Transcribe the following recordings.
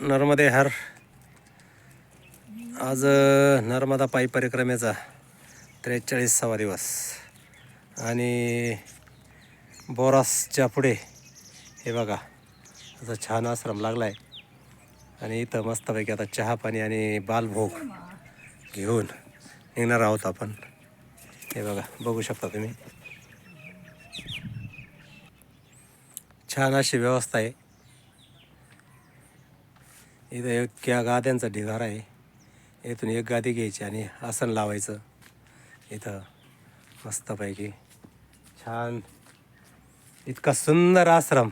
नर्मदे हर। आज नर्मदा पायी परिक्रमेचा त्रेचाळीसावा दिवस. आणि बोरासच्या पुढे हे बघा असा छान आश्रम लागला आहे आणि इथं मस्तपैकी आता चहा पाणी आणि बालभोग घेऊन निघणार आहोत आपण. हे बघा बघू शकता तुम्ही. छान अशी व्यवस्था आहे. इथं एक इतक्या गाद्यांचा ढिगारा आहे. इथून एक गादी घ्यायची आणि आसन लावायचं. इथं मस्तपैकी. छान. इतका सुंदर आश्रम.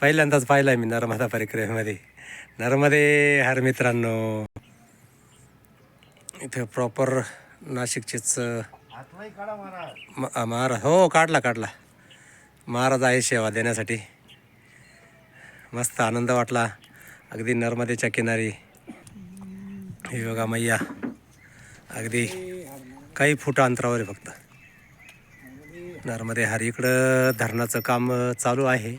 पहिल्यांदाच पाहिला मी नर्मदा परिक्रमेमध्ये. नर्मदे हर मित्रांनो. इथं प्रॉपर नाशिकचेच म- महाराज हो काढला काढला. महाराज आहे सेवा देण्यासाठी. मस्त आनंद वाटला. अगदी नर्मदेच्या किनारी. हे बघा मैया. अगदी काही फुट अंतरावर आहे फक्त. नर्मदे हर इकडं धरणाचं काम चालू आहे.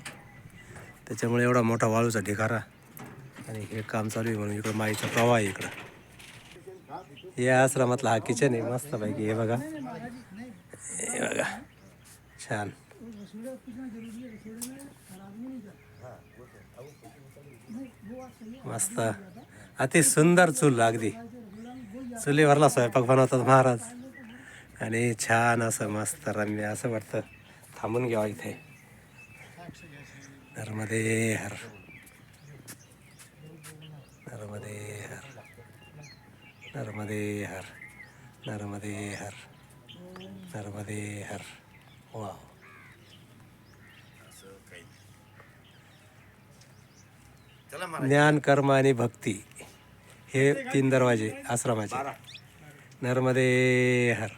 त्याच्यामुळे एवढा मोठा वाळूचा ढिगारा. आणि हे काम चालू आहे म्हणून इकडं माईचा प्रवाह आहे इकडं. या आश्रमातला हा किचन आहे मस्तपैकी हे बघा. हे बघा. छान. मस्त. अति सुंदर चूल अगदी. चुलीवरला स्वयंपाक बनवतात महाराज. आणि छान असं मस्त रम्य असं वाटतं. थांबून घ्यावा इथे. नर्मदे हर नर्मदे हर नर्मदे हर नर्मदे हर नर्मदे हर वा चला महाराज ज्ञान कर्म आणि भक्ती हे तीन दरवाजे आश्रमाचे. नर्मदे हर.